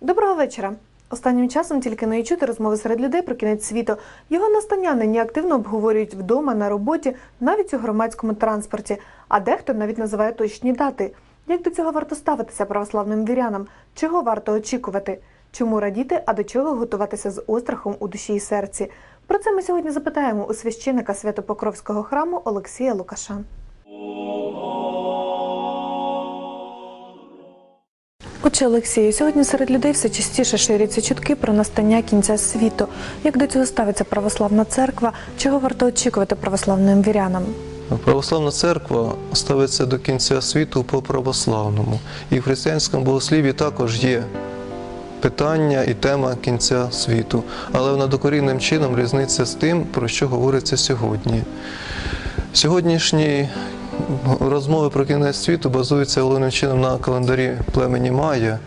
Доброго вечора. Останнім часом тільки не чути розмови серед людей про кінець світу. Його настання нині активно обговорюють вдома, на роботі, навіть у громадському транспорті. А дехто навіть називає точні дати. Як до цього варто ставитися православним вірянам? Чого варто очікувати? Чому радіти, а до чого готуватися з острахом у душі і серці? Про це ми сьогодні запитаємо у священика Святопокровського храму Олексія Лукаша. Отже, Олексію, сьогодні серед людей все частіше ширяться чутки про настання кінця світу. Як до цього ставиться православна церква? Чого варто очікувати православним вірянам? Православна церква ставиться до кінця світу по православному. І в християнському богослів'ї також є питання і тема кінця світу. Але вона докорінним чином різниця з тим, про що говориться сьогодні. Сьогоднішні розмови про кінець світу базуються головним чином на календарі племені Майя,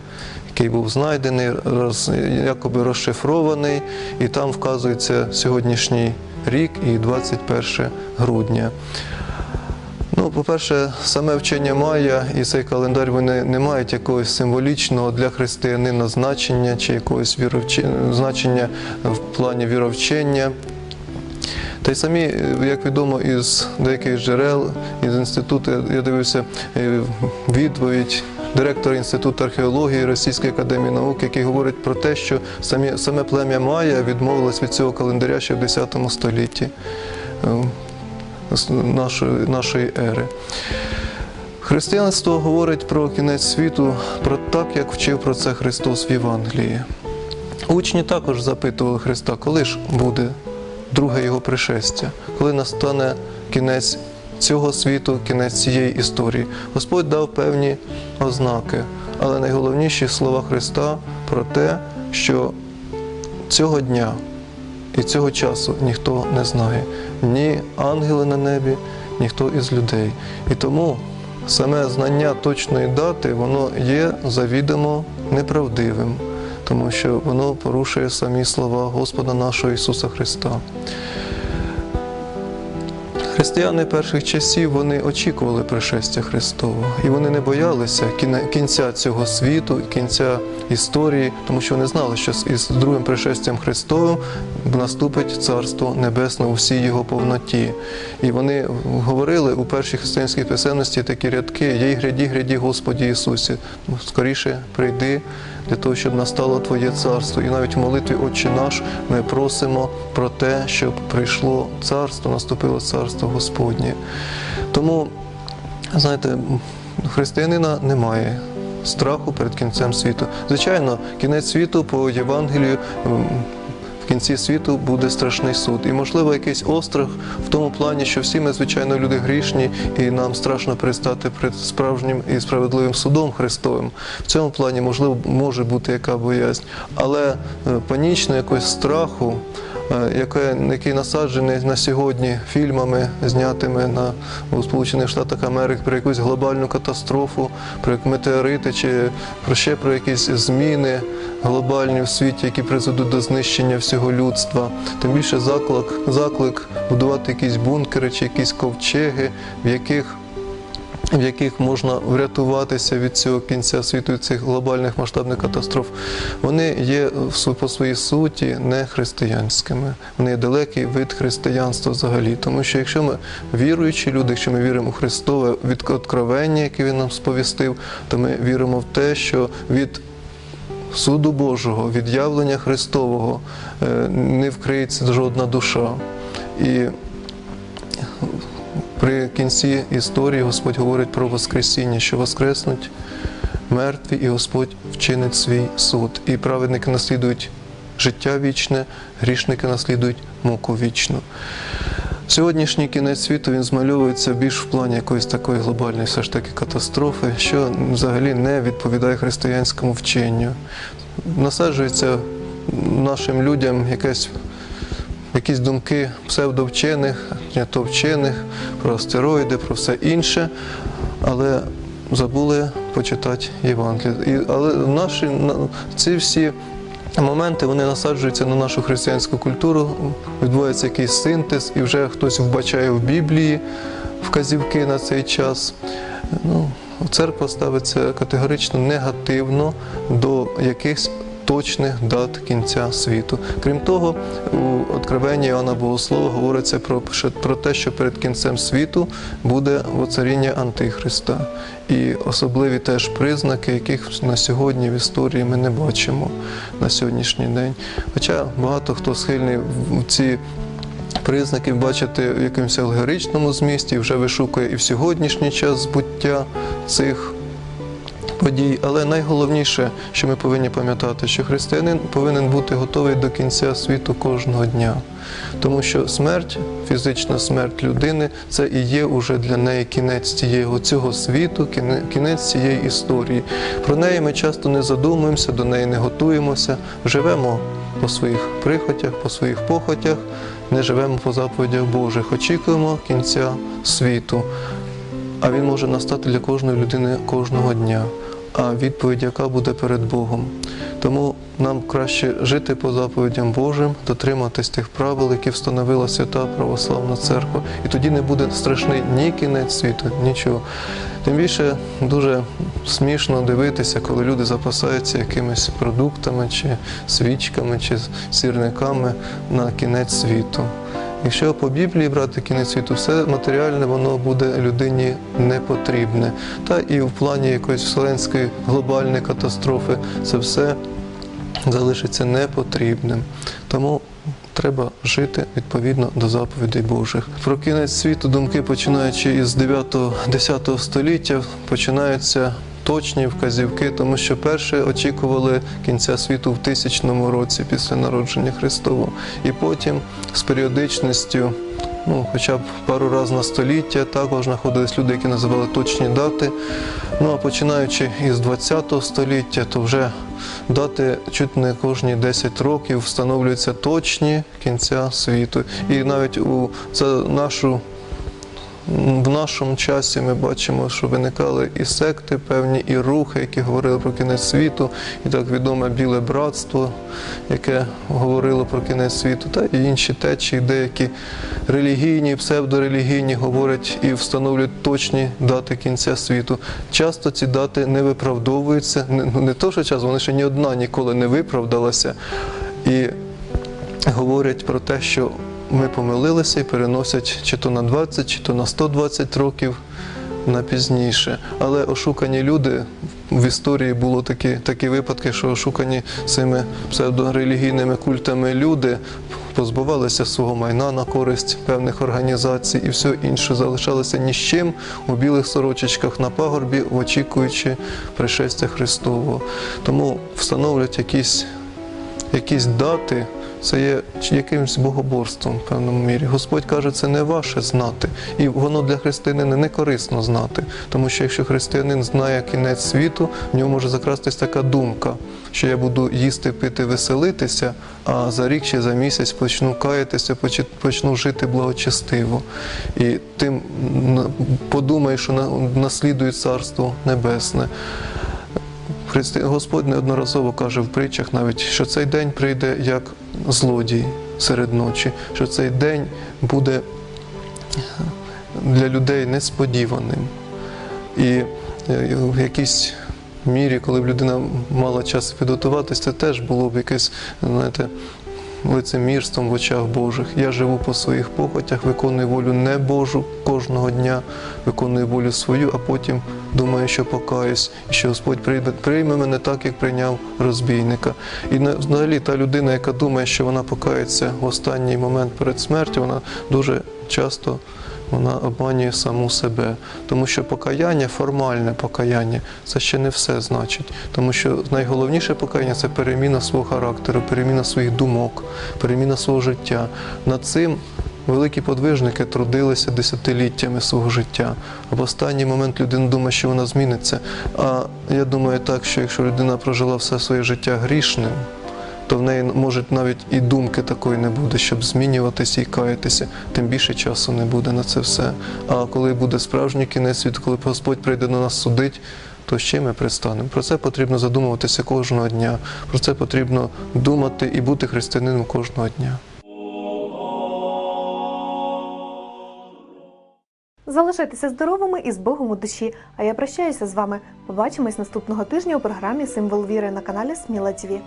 який був знайдений, роз, якоби розшифрований, і там вказується сьогоднішній рік і 21 грудня. Ну, по-перше, саме вчення Майя і цей календар вони не мають якогось символічного для християнина значення чи якогось віровчення, значення в плані віровчення. Та й самі, е, як відомо, із деяких джерел, із інституту, я дивився е, відповідь директора Інституту археології Російської академії наук, який говорить про те, що самі, саме плем'я Майя відмовилось від цього календаря ще в X столітті е, нашої, нашої ери. Християнство говорить про кінець світу про так, як вчив про це Христос в Євангелії. Учні також запитували Христа, коли ж буде друге Його пришестя, коли настане кінець цього світу, кінець цієї історії. Господь дав певні ознаки, але найголовніші слова Христа про те, що цього дня і цього часу ніхто не знає, ні ангели на небі, ніхто із людей. І тому саме знання точної дати, воно є завідомо неправдивим, тому що воно порушує самі слова Господа нашого Ісуса Христа. Християни перших часів вони очікували пришестя Христового, і вони не боялися кінця цього світу, кінця історії, тому що вони знали, що із другим пришестям Христовим наступить Царство Небесне у всій його повноті. І вони говорили у першій християнській писемності такі рядки: «Єй гряді, гряді, Господі Ісусі, скоріше прийди для того, щоб настало Твоє царство. І навіть в молитві Отче наш ми просимо про те, щоб прийшло царство, наступило царство Господнє. Тому, знаєте, християнина немає страху перед кінцем світу. Звичайно, кінець світу по Євангелію. Кінці світу буде страшний суд. І, можливо, якийсь острах в тому плані, що всі ми, звичайно, люди грішні, і нам страшно пристати перед справжнім і справедливим судом Христовим. В цьому плані, можливо, може бути яка боязнь. Але е, панічно якогось страху, який насаджений на сьогодні фільмами, знятими на у Сполучених Штатах Америки про якусь глобальну катастрофу, про метеорити чи про ще про якісь зміни глобальні в світі, які призведуть до знищення всього людства. Тим більше заклик, заклик будувати якісь бункери чи якісь ковчеги, в яких в яких можна врятуватися від цього кінця світу, від цих глобальних масштабних катастроф, вони є по своїй суті не християнськими. Вони є далекі від християнства взагалі. Тому що якщо ми віруючі люди, якщо ми віримо у Христове від откровення, яке Він нам сповістив, то ми віримо в те, що від суду Божого, від явлення Христового е, не вкриється жодна душа. І при кінці історії Господь говорить про Воскресіння, що воскреснуть мертві, і Господь вчинить свій суд. І праведники наслідують життя вічне, грішники наслідують муку вічну. Сьогоднішній кінець світу він змальовується більш в плані якоїсь такої глобальної все ж таки катастрофи, що взагалі не відповідає християнському вченню. Насаджується нашим людям якесь якісь думки псевдовчених, то вчених, про астероїди, про все інше, але забули почитати Євангеліє. Але наші ці всі моменти вони насаджуються на нашу християнську культуру, відбувається якийсь синтез, і вже хтось вбачає в Біблії вказівки на цей час. Ну, церква ставиться категорично негативно до якихось точних дат кінця світу. Крім того, у Откровенні Іоанна Богослова говориться про, про те, що перед кінцем світу буде воцаріння Антихриста. І особливі теж признаки, яких на сьогодні в історії ми не бачимо на сьогоднішній день. Хоча багато хто схильний в ці признаки бачити в якомусь алгоричному змісті, вже вишукує і в сьогоднішній час збуття цих подій. Але найголовніше, що ми повинні пам'ятати, що християнин повинен бути готовий до кінця світу кожного дня. Тому що смерть, фізична смерть людини, це і є уже для неї кінець цієї цього світу, кінець цієї історії. Про неї ми часто не задумуємося, до неї не готуємося, живемо по своїх прихотях, по своїх похотях, не живемо по заповідях Божих, очікуємо кінця світу. А він може настати для кожної людини кожного дня. А відповідь, яка буде перед Богом. Тому нам краще жити по заповідям Божим, дотриматись тих правил, які встановила свята православна церква. І тоді не буде страшний ні кінець світу, нічого. Тим більше дуже смішно дивитися, коли люди запасаються якимись продуктами, чи свічками, чи сірниками на кінець світу. Якщо по Біблії брати кінець світу, все матеріальне воно буде людині не потрібне. Та і в плані якоїсь вселенської глобальної катастрофи це все залишиться непотрібним. Тому треба жити відповідно до заповідей Божих. Про кінець світу думки, починаючи із 9-10 століття, починаються. Точні вказівки, тому що перше очікували кінця світу в тисячному році після народження Христового, і потім з періодичністю, ну хоча б пару разів на століття, також знаходились люди, які називали точні дати. Ну а починаючи із 20 століття, то вже дати чуть не кожні 10 років встановлюються точні кінця світу. І навіть у за нашу в нашому часі ми бачимо, що виникали і секти певні, і рухи, які говорили про кінець світу, і так відоме біле братство, яке говорило про кінець світу, та і інші течії, деякі релігійні, псевдорелігійні говорять і встановлюють точні дати кінця світу. Часто ці дати не виправдовуються. Не, ну, не то, що час, вони ще ні одна ніколи не виправдалася. І говорять про те, що ми помилилися і переносять чи то на 20, чи то на 120 років на пізніше. Але ошукані люди в історії було такі, такі випадки, що ошукані цими псевдорелігійними культами люди позбувалися свого майна на користь певних організацій і все інше залишалися ні з чим у білих сорочечках на пагорбі, очікуючи пришестя Христового. Тому встановлюють якісь якісь дати, це є якимось богоборством в певному мірі. Господь каже, це не ваше знати. І воно для християнина не корисно знати. Тому що якщо християнин знає кінець світу, в нього може закрастись така думка, що я буду їсти, пити, веселитися, а за рік чи за місяць почну каятися, почну жити благочестиво. І тим подумає, що наслідує царство небесне. Господь неодноразово каже в притчах навіть, що цей день прийде як злодій серед ночі, що цей день буде для людей несподіваним. І е, в якійсь мірі, коли б людина мала час підготуватися, це теж було б якесь, знаєте, лицемірством в очах Божих. Я живу по своїх похотях, виконую волю не Божу кожного дня, виконую волю свою, а потім думаю, що покаюсь, і що Господь прийме, прийме мене так, як прийняв розбійника. І взагалі та людина, яка думає, що вона покається в останній момент перед смертю, вона дуже часто вона обманює саму себе. Тому що покаяння, формальне покаяння, це ще не все значить. Тому що найголовніше покаяння це переміна свого характеру, переміна своїх думок, переміна свого життя. Над цим великі подвижники трудилися десятиліттями свого життя. В останній момент людина думає, що вона зміниться. А я думаю так, що якщо людина прожила все своє життя грішним, то в неї може навіть і думки такої не буде, щоб змінюватися і каятися, тим більше часу не буде на це все. А коли буде справжній кінець світу, коли Господь прийде на нас судить, то чим ми пристанемо? Про це потрібно задумуватися кожного дня. Про це потрібно думати і бути християнином кожного дня. Залишайтеся здоровими і з Богом у душі. А я прощаюся з вами. Побачимось наступного тижня у програмі Символ віри на каналі Сміла ТВ.